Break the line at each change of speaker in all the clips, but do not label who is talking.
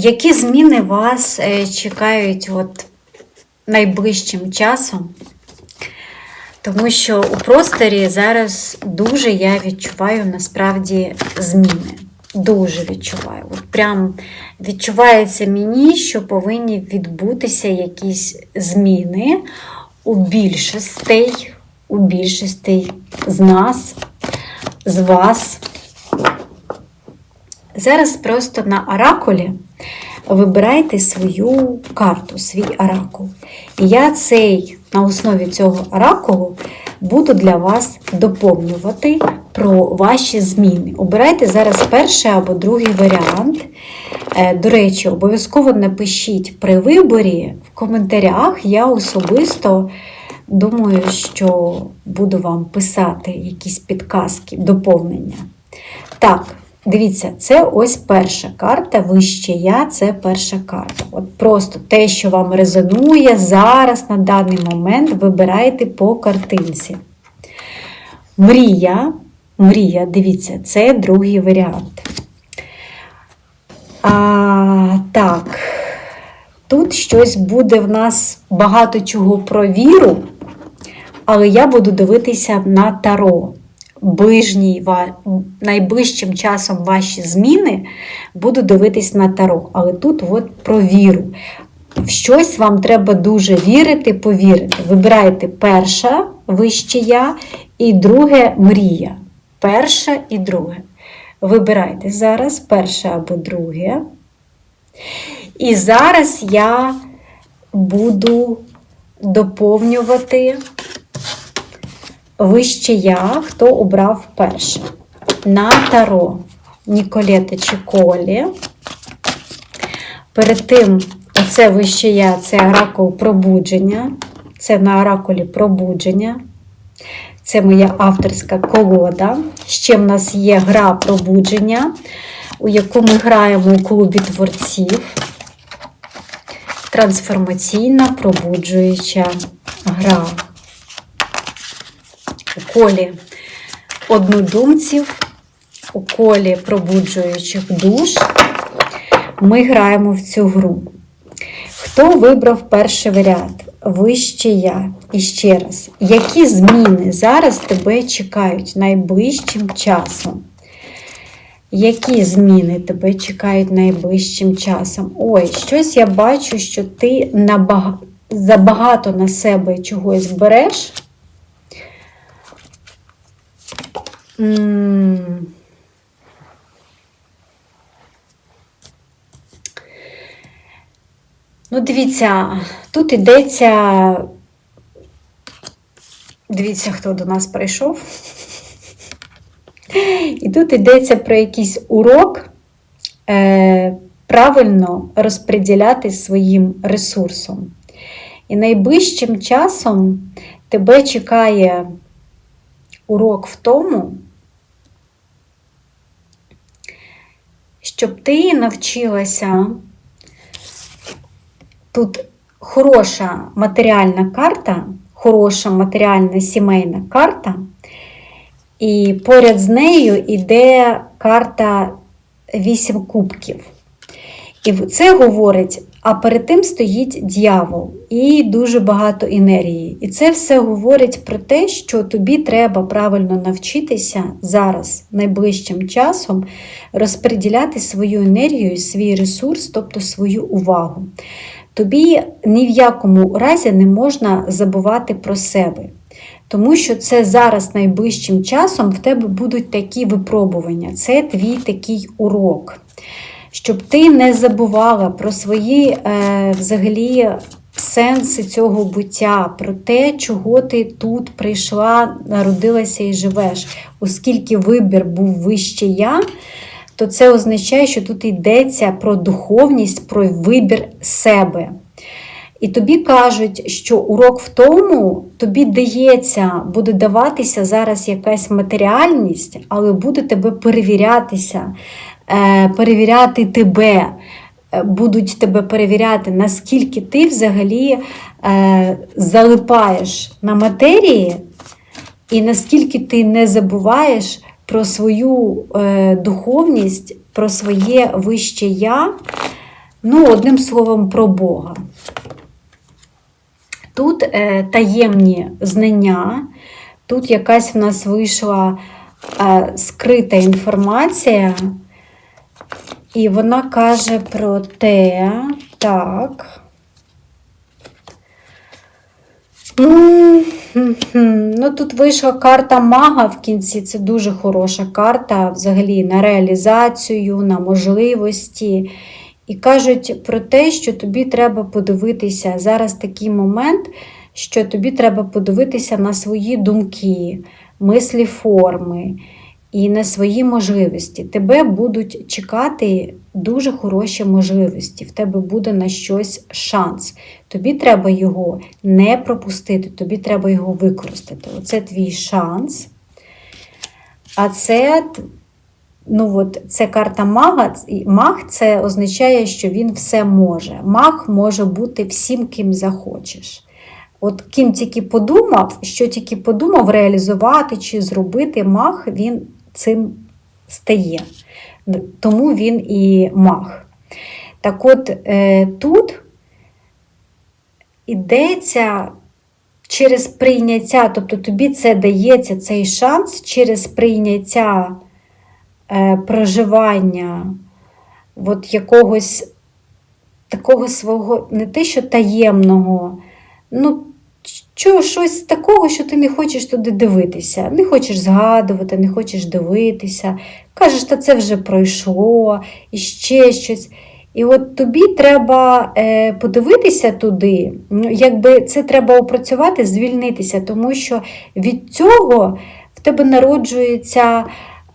Які зміни вас е, чекають от найближчим часом? Тому що у просторі зараз дуже я відчуваю насправді зміни. Дуже відчуваю. От прям відчувається мені, що повинні відбутися якісь зміни у більшостей, у більшостей з нас, з вас. Зараз просто на оракулі вибирайте свою карту, свій оракул. І я цей на основі цього оракулу буду для вас доповнювати про ваші зміни. Обирайте зараз перший або другий варіант. Е, До речі, обов'язково напишіть при виборі в коментарях. Я особисто думаю, що буду вам писати якісь підказки, доповнення. Так, дивіться, це ось перша карта. Вище я це перша карта. От просто те, що вам резонує зараз на даний момент, вибирайте по картинці. Мрія, мрія, дивіться, це другий варіант. А, Так, тут щось буде в нас багато чого про віру, але я буду дивитися на таро. Ближній, найближчим часом ваші зміни буду дивитись на таро. Але тут от про віру. В щось вам треба дуже вірити, повірити. Вибирайте перша вище я і друге мрія. Перша і друге. Вибирайте зараз перше або друге. І зараз я буду доповнювати вище я, хто обрав перше. На таро Ніколета Чіколі. Перед тим, оце вище я, це оракул пробудження. Це на оракулі пробудження. Це моя авторська колода. Ще в нас є гра пробудження, у яку ми граємо у клубі творців. Трансформаційна пробуджуюча гра. Колі однодумців, у колі пробуджуючих душ ми граємо в цю гру. Хто вибрав перший варіант? Вище я. І ще раз, які зміни зараз тебе чекають найближчим часом? Які зміни тебе чекають найближчим часом? Ой, щось я бачу, що ти набага... забагато на себе чогось береш. М. Ну, дивіться, тут йдеться. Дивіться, хто до нас прийшов. І тут йдеться про якийсь урок е, правильно розподіляти своїм ресурсом. І найближчим часом тебе чекає урок в тому, щоб ти навчилася тут хороша матеріальна карта, хороша матеріальна сімейна карта, і поряд з нею йде карта 8 кубків. І це говорить, а перед тим стоїть дьявол і дуже багато енергії. І це все говорить про те, що тобі треба правильно навчитися зараз, найближчим часом, розподіляти свою енергію, свій ресурс, тобто свою увагу. Тобі ні в якому разі не можна забувати про себе. Тому що це зараз найближчим часом в тебе будуть такі випробування. Це твій такий урок. Щоб ти не забувала про свої е, взагалі сенси цього буття, про те, чого ти тут прийшла, народилася і живеш. Оскільки вибір був вище я, то це означає, що тут йдеться про духовність, про вибір себе. І тобі кажуть, що урок в тому, тобі дається, буде даватися зараз якась матеріальність, але буде тебе перевірятися, перевіряти тебе, е, будуть тебе перевіряти, наскільки ти взагалі е, залипаєш на матерії, і наскільки ти не забуваєш про свою духовність, про своє вище я. Ну, одним словом, про Бога. Тут е, таємні знання, тут якась в нас вийшла е, скрита інформація, і вона каже про те, так. Ну, тут вийшла карта мага в кінці. Це дуже хороша карта взагалі на реалізацію, на можливості. І кажуть про те, що тобі треба подивитися. Зараз такий момент, що тобі треба подивитися на свої думки, мислі форми і на свої можливості. Тебе будуть чекати дуже хороші можливості, в тебе буде на щось шанс. Тобі треба його не пропустити, тобі треба його використати. Оце твій шанс. А це, ну от, це карта мага. Маг це означає, що він все може. Маг може бути всім, ким захочеш. От ким тільки подумав, що тільки подумав реалізувати чи зробити маг, він цим стає. Тому він і маг. Так от е, тут ідеться через прийняття, тобто тобі це дається цей шанс через прийняття е, проживання от якогось такого свого, не те, що таємного, ну, що, щось такого, що ти не хочеш туди дивитися, не хочеш згадувати, не хочеш дивитися. Кажеш, що це вже пройшло, і ще щось. І от тобі треба е, подивитися туди, ну, якби це треба опрацювати, звільнитися, тому що від цього в тебе народжується,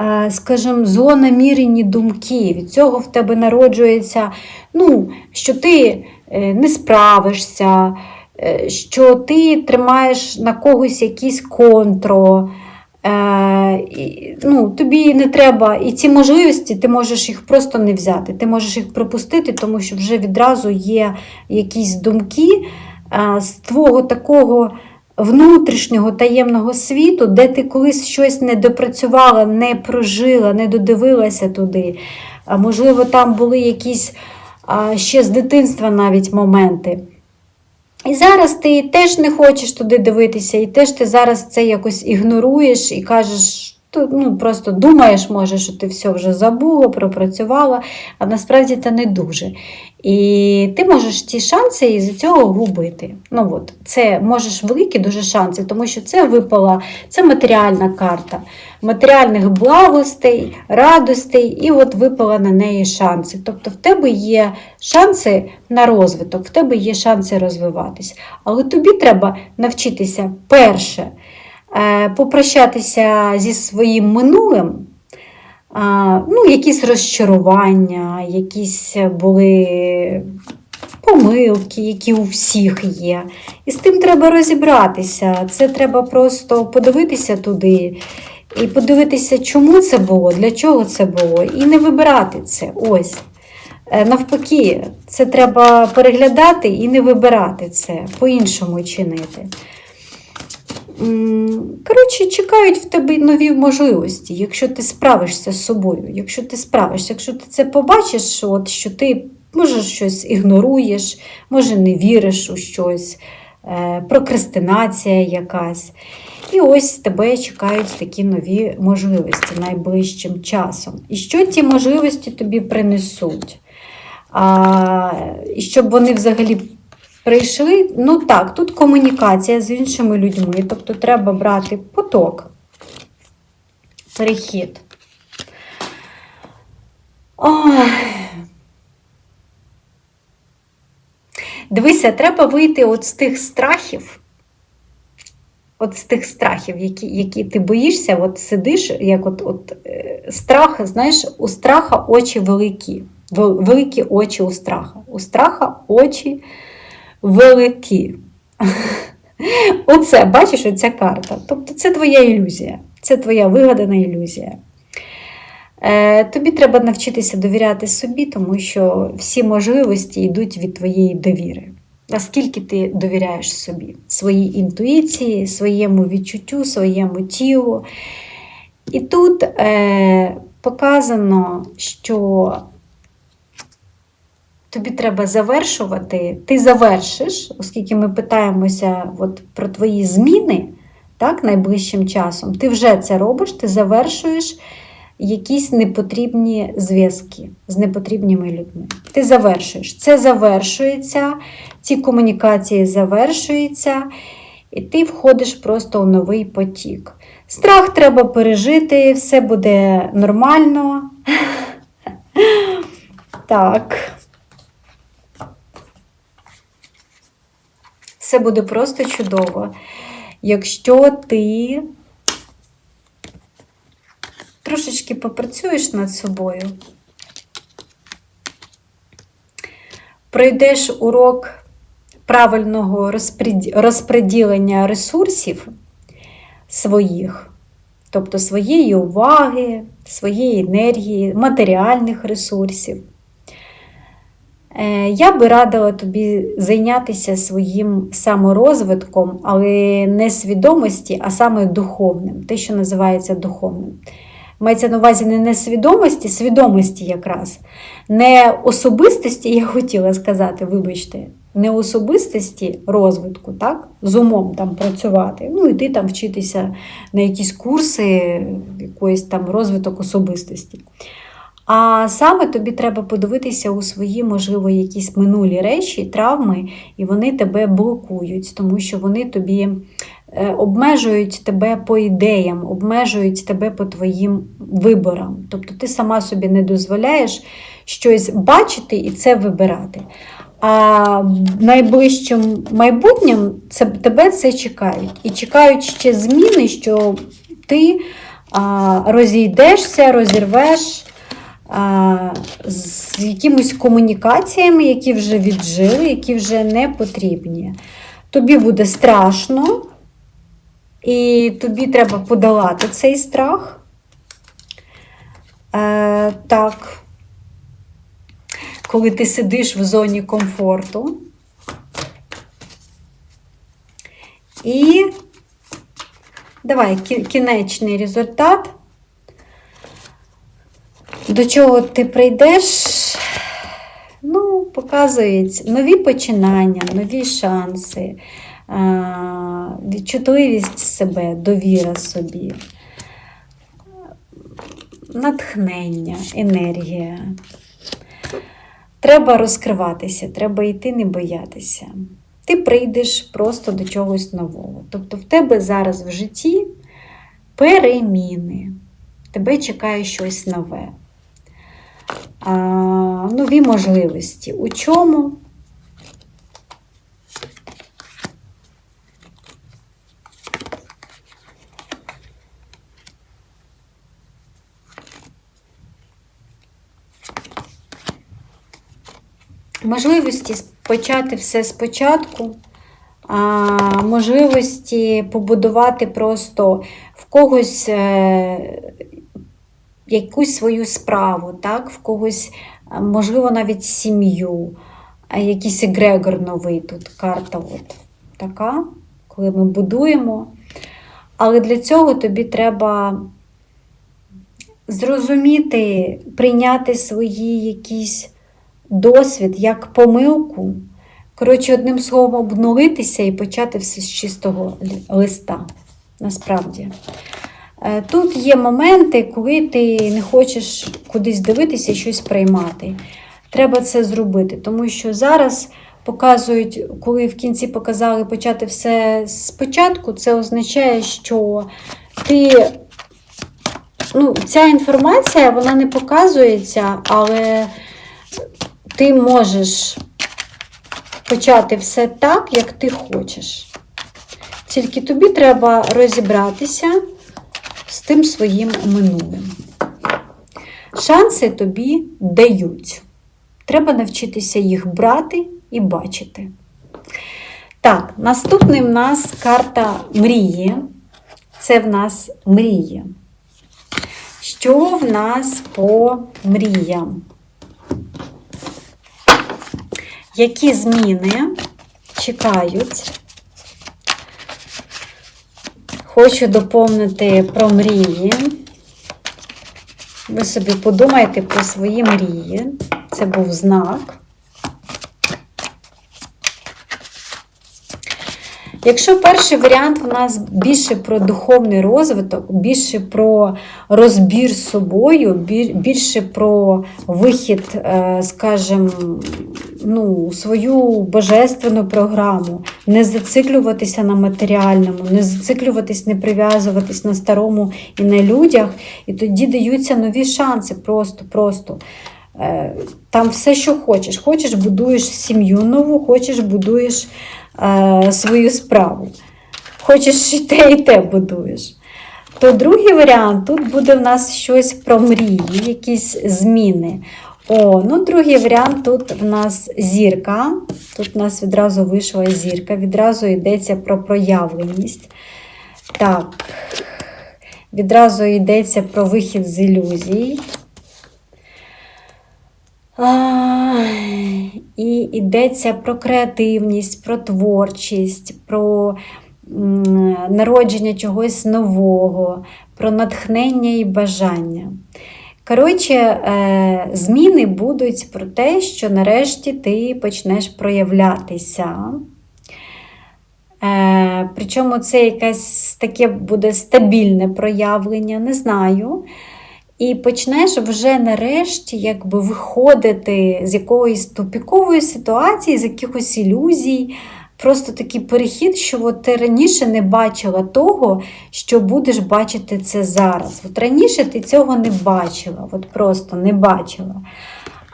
е, скажімо, злонамірені думки. Від цього в тебе народжується, ну, що ти е, не справишся, що ти тримаєш на когось якийсь контро. Е, ну, Тобі не треба, і ці можливості ти можеш їх просто не взяти. Ти можеш їх пропустити, тому що вже відразу є якісь думки е, з твого такого внутрішнього таємного світу, де ти колись щось не допрацювала, не прожила, не додивилася туди. Можливо, там були якісь ще з дитинства навіть моменти. І зараз ти теж не хочеш туди дивитися, і теж ти зараз це якось ігноруєш і кажеш, то, ну, просто думаєш, може, що ти все вже забула, пропрацювала, а насправді це не дуже. І ти можеш ті шанси із цього губити. Ну, от, Це можеш великі дуже шанси, тому що це випала, це матеріальна карта, матеріальних благостей, радостей, і от випала на неї шанси. Тобто в тебе є шанси на розвиток, в тебе є шанси розвиватись. Але тобі треба навчитися перше. Е, попрощатися зі своїм минулим, ну, якісь розчарування, якісь були помилки, які у всіх є. І з тим треба розібратися. Це треба просто подивитися туди. І подивитися, чому це було, для чого це було, і не вибирати це. Ось. Е, навпаки, це треба переглядати і не вибирати це, по-іншому чинити. Коротше, чекають в тебе нові можливості, якщо ти справишся з собою, якщо ти справишся, якщо ти це побачиш, от, що ти може щось ігноруєш, може не віриш у щось, е, прокрастинація якась. І ось тебе чекають такі нові можливості найближчим часом. І що ті можливості тобі принесуть? А, І щоб вони взагалі прийшли. Ну так, тут комунікація з іншими людьми, тобто треба брати поток, перехід. Ой. Дивися, треба вийти от з тих страхів, от з тих страхів, які які ти боїшся, от сидиш, як от от е, страх, знаєш, у страха очі великі, великі очі у страха. У страха очі. Оце, бачиш, оця карта. Тобто це твоя ілюзія, це твоя вигадана ілюзія. Е, Тобі треба навчитися довіряти собі, тому що всі можливості йдуть від твоєї довіри. Наскільки ти довіряєш собі, своїй інтуїції, своєму відчуттю, своєму тілу. І тут е, показано, що тобі треба завершувати, ти завершиш, оскільки ми питаємося от про твої зміни так, найближчим часом, ти вже це робиш, ти завершуєш якісь непотрібні зв'язки з непотрібними людьми. Ти завершуєш. Це завершується, ці комунікації завершуються, і ти входиш просто у новий потік. Страх треба пережити, все буде нормально. Так. Все буде просто чудово. Якщо ти трошечки попрацюєш над собою, пройдеш урок правильного розпреділення ресурсів своїх, тобто своєї уваги, своєї енергії, матеріальних ресурсів. Е, Я би радила тобі зайнятися своїм саморозвитком, але не свідомості, а саме духовним, те, що називається духовним. Мається на увазі не несвідомості, свідомості якраз. Не особистості, я хотіла сказати, вибачте, не особистості розвитку, так? з умом там працювати, ну іти там вчитися на якісь курси, якоїсь там розвиток особистості. А саме тобі треба подивитися у свої, можливо, якісь минулі речі, травми, і вони тебе блокують, тому що вони тобі е, обмежують тебе по ідеям, обмежують тебе по твоїм виборам. Тобто ти сама собі не дозволяєш щось бачити і це вибирати. А найближчим майбутнім це, тебе це чекають. І чекають ще зміни, що ти а, розійдешся, розірвеш з якимись комунікаціями, які вже віджили, які вже не потрібні. Тобі буде страшно, і тобі треба подолати цей страх. Е, так, коли ти сидиш в зоні комфорту. І давай кінечний результат. До чого ти прийдеш? Ну, показують нові починання, нові шанси, відчутливість себе, довіра собі, натхнення, енергія. Треба розкриватися, треба йти, не боятися. Ти прийдеш просто до чогось нового. Тобто в тебе зараз в житті переміни. Тебе чекає щось нове. А, нові можливості. У чому? Можливості почати все спочатку, а, можливості побудувати просто в когось е, якусь свою справу, так? в когось, можливо, навіть сім'ю, якийсь егрегор новий тут карта от така, коли ми будуємо. Але для цього тобі треба зрозуміти, прийняти свої якісь досвід як помилку. Коротше, одним словом, обнулитися і почати все з чистого листа. Насправді. Е, Тут є моменти, коли ти не хочеш кудись дивитися і щось приймати. Треба це зробити, тому що зараз показують, коли в кінці показали почати все спочатку, це означає, що ти. Ну, ця інформація вона не показується, але ти можеш почати все так, як ти хочеш. Тільки тобі треба розібратися тим своїм минулим. Шанси тобі дають. Треба навчитися їх брати і бачити. Так, наступний в нас карта мрії. Це в нас мрії. Що в нас по мріям? Які зміни чекають? Хочу доповнити про мрії. Ви собі подумайте про свої мрії. Це був знак. Якщо перший варіант у нас більше про духовний розвиток, більше про розбір з собою, більше про вихід, е, скажімо, ну, свою божественну програму, не зациклюватися на матеріальному, не зациклюватись, не прив'язуватись на старому і на людях, і тоді даються нові шанси просто, просто. Е, Там все, що хочеш. Хочеш, будуєш сім'ю нову, хочеш, будуєш е, свою справу. Хочеш і те, і те будуєш. То другий варіант тут буде в нас щось про мрії, якісь зміни. О, ну другий варіант тут в нас зірка. Тут в нас відразу вийшла зірка, відразу йдеться про проявленість. Так, відразу йдеться про вихід з ілюзій. І йдеться про креативність, про творчість, про народження чогось нового, про натхнення і бажання. Коротше, е, зміни будуть про те, що нарешті ти почнеш проявлятися. Е, Причому це якесь таке буде стабільне проявлення, не знаю. І почнеш вже нарешті якби виходити з якоїсь тупікової ситуації, з якихось ілюзій. Просто такий перехід, що от ти раніше не бачила того, що будеш бачити це зараз. От раніше ти цього не бачила, от просто не бачила.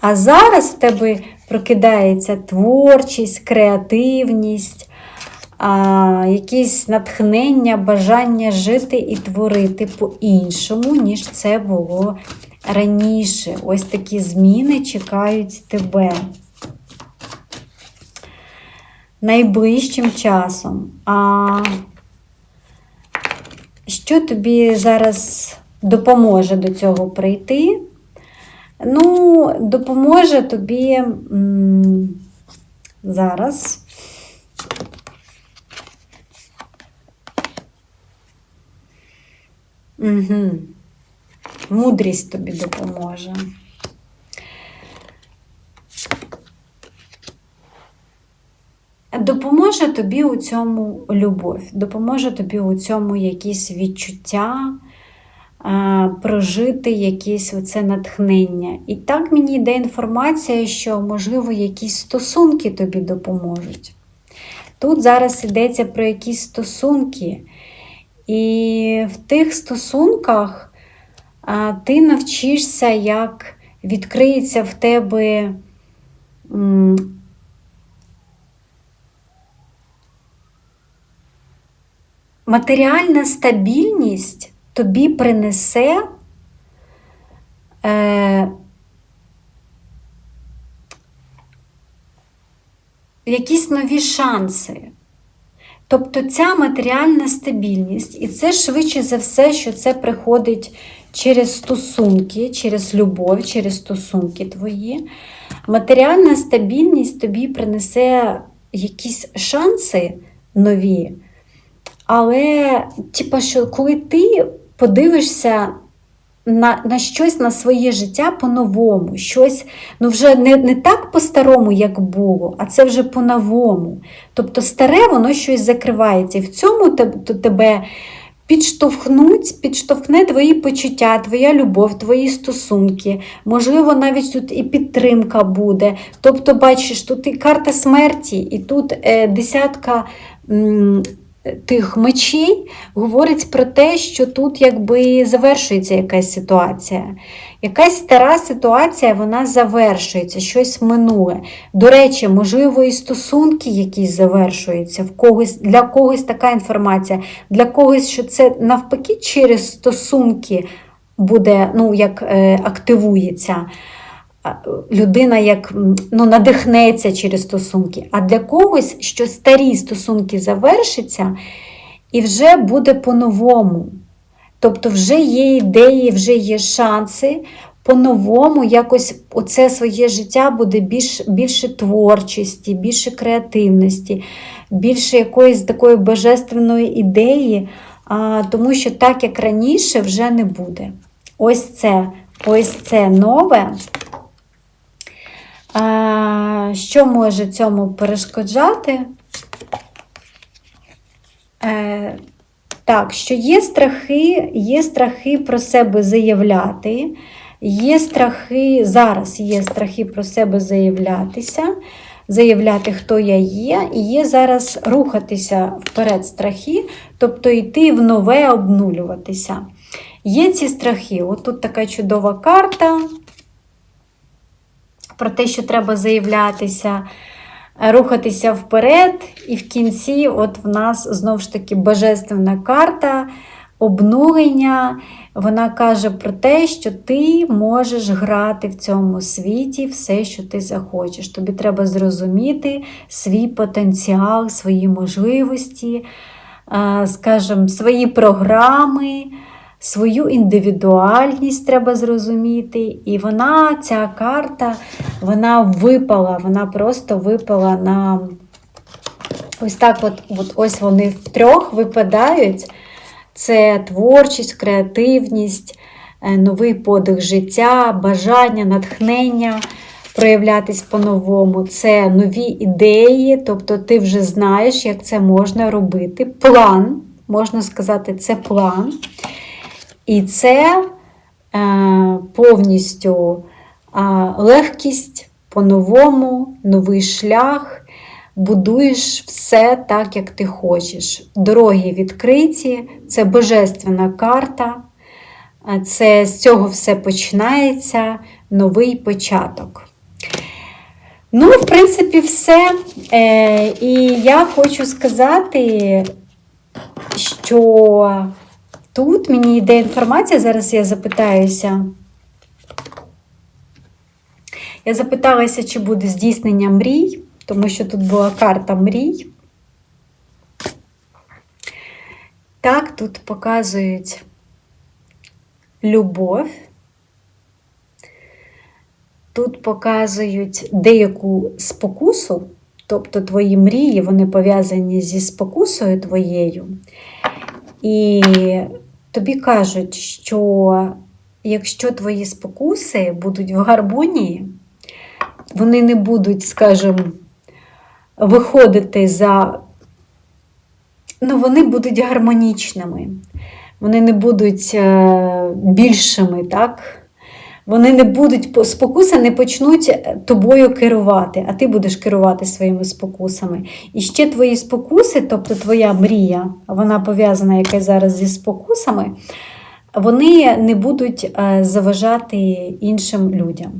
А зараз в тебе прокидається творчість, креативність, а, якісь натхнення, бажання жити і творити по-іншому, ніж це було раніше. Ось такі зміни чекають тебе. Найближчим часом. А що тобі зараз допоможе до цього прийти? Ну, допоможе тобі м, зараз. Угу. Мудрість тобі допоможе. Допоможе тобі у цьому любов, допоможе тобі у цьому якісь відчуття, прожити якесь оце натхнення. І так мені йде інформація, що, можливо, якісь стосунки тобі допоможуть. Тут зараз йдеться про якісь стосунки, і в тих стосунках ти навчишся, як відкриється в тебе. Матеріальна стабільність тобі принесе е, якісь нові шанси. Тобто ця матеріальна стабільність, і це швидше за все, що це приходить через стосунки, через любов, через стосунки твої. Матеріальна стабільність тобі принесе якісь шанси нові. Але, типа, що коли ти подивишся на на щось на своє життя по-новому, щось ну вже не не так по-старому, як було, а це вже по-новому. Тобто старе, воно щось закривається. І в цьому тебе підштовхнуть, підштовхне твої почуття, твоя любов, твої стосунки. Можливо, навіть тут і підтримка буде. Тобто, бачиш, тут і карта смерті, і тут е, десятка. Тих мечей говорить про те, що тут якби завершується якась ситуація. Якась стара ситуація, вона завершується, щось минуле. До речі, можливо, і стосунки якісь завершуються, в когось, для когось така інформація, для когось, що це навпаки через стосунки буде, ну, як е, активується людина як ну, надихнеться через стосунки, а для когось, що старі стосунки завершаться, і вже буде по-новому. Тобто, вже є ідеї, вже є шанси. По-новому, якось оце своє життя буде більш, більше творчості, більше креативності, більше якоїсь такої божественної ідеї, а, тому що так, як раніше, вже не буде. Ось це, ось це нове. Що може цьому перешкоджати? Так, що є страхи, є страхи про себе заявляти, є страхи, зараз є страхи про себе заявлятися, заявляти, хто я є, і є зараз рухатися вперед страхи, тобто йти в нове, обнулюватися. Є ці страхи. От тут така чудова карта про те, що треба заявлятися, рухатися вперед, і в кінці, от в нас знову ж таки божественна карта, обнулення. Вона каже про те, що ти можеш грати в цьому світі все, що ти захочеш. Тобі треба зрозуміти свій потенціал, свої можливості, е, скажімо, свої програми. Свою індивідуальність треба зрозуміти. І вона, ця карта, вона випала, вона просто випала на ось так: от, от ось вони втрьох випадають. Це творчість, креативність, е, новий подих життя, бажання, натхнення проявлятись по-новому. Це нові ідеї, тобто ти вже знаєш, як це можна робити. План, можна сказати, це план. І це е, повністю е, легкість по-новому, новий шлях. Будуєш все так, як ти хочеш. Дороги відкриті, це божественна карта, е, це з цього все починається, новий початок. Ну, в принципі, все. І я хочу сказати, що тут мені йде інформація, зараз я запитаюся. Я запиталася, чи буде здійснення мрій, тому що тут була карта мрій. Так, тут показують любов. Тут показують деяку спокусу, тобто твої мрії, вони пов'язані зі спокусою твоєю. І тобі кажуть, що якщо твої спокуси будуть в гармонії, вони не будуть, скажімо, виходити за. Ну, вони будуть гармонічними, вони не будуть е, більшими, так? Вони не будуть, спокуси не почнуть тобою керувати, а ти будеш керувати своїми спокусами. І ще твої спокуси, тобто твоя мрія, вона пов'язана якась зараз зі спокусами, вони не будуть е, заважати іншим людям.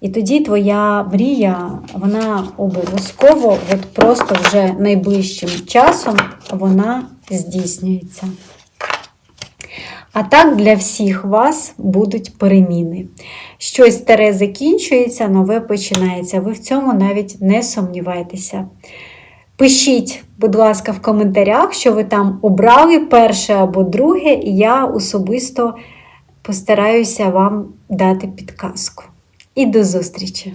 І тоді твоя мрія, вона обов'язково, от просто вже найближчим часом вона здійснюється. А так для всіх вас будуть переміни. Щось старе закінчується, нове починається. Ви в цьому навіть не сумнівайтеся. Пишіть, будь ласка, в коментарях, що ви там обрали перше або друге, і я особисто постараюся вам дати підказку. І до зустрічі!